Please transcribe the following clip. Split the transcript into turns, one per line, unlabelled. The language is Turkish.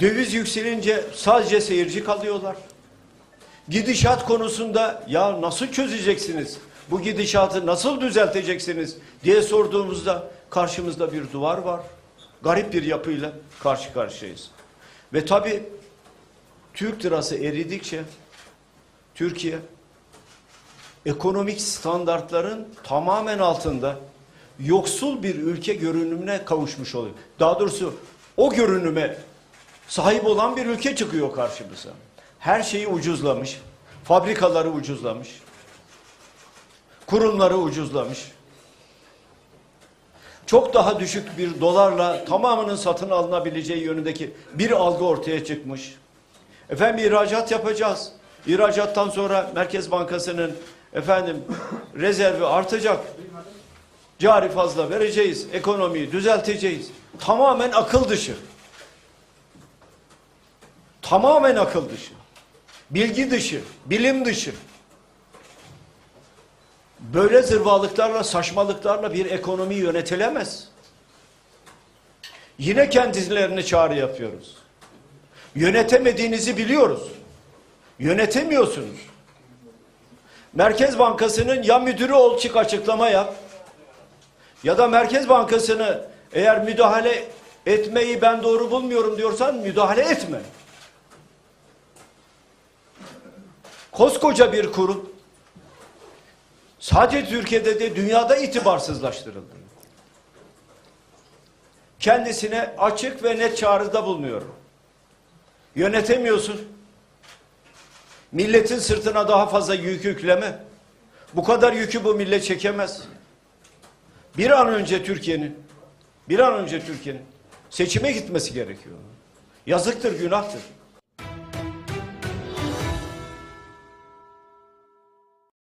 Döviz yükselince sadece seyirci kalıyorlar. Gidişat konusunda ya nasıl çözeceksiniz? Bu gidişatı nasıl düzelteceksiniz diye sorduğumuzda karşımızda bir duvar var. Garip bir yapıyla karşı karşıyayız. Ve tabii Türk lirası eridikçe Türkiye ekonomik standartların tamamen altında yoksul bir ülke görünümüne kavuşmuş oluyor. Daha doğrusu o görünüme sahip olan bir ülke çıkıyor karşımıza. Her şeyi ucuzlamış, fabrikaları ucuzlamış, kurumları ucuzlamış. Çok daha düşük bir dolarla tamamının satın alınabileceği yönündeki bir algı ortaya çıkmış. Efendim ihracat yapacağız. İhracattan sonra Merkez Bankası'nın efendim rezervi artacak. Cari fazla vereceğiz. Ekonomiyi düzelteceğiz. Tamamen akıl dışı. Tamamen akıl dışı. Bilgi dışı, bilim dışı. Böyle zırvalıklarla, saçmalıklarla bir ekonomi yönetilemez. Yine kendilerine çağrı yapıyoruz. Yönetemediğinizi biliyoruz. Yönetemiyorsunuz. Merkez Bankası'nın ya müdürü ol çık açıklama yap ya da Merkez Bankası'nı eğer müdahale etmeyi ben doğru bulmuyorum diyorsan müdahale etme. Koskoca bir kurum sadece Türkiye'de de dünyada itibarsızlaştırıldı. Kendisine açık ve net çağrıda bulunuyorum. Yönetemiyorsun. Milletin sırtına daha fazla yük yükleme. Bu kadar yükü bu millet çekemez. Bir an önce Türkiye'nin bir an önce Türkiye'nin seçime gitmesi gerekiyor. Yazıktır, günahtır.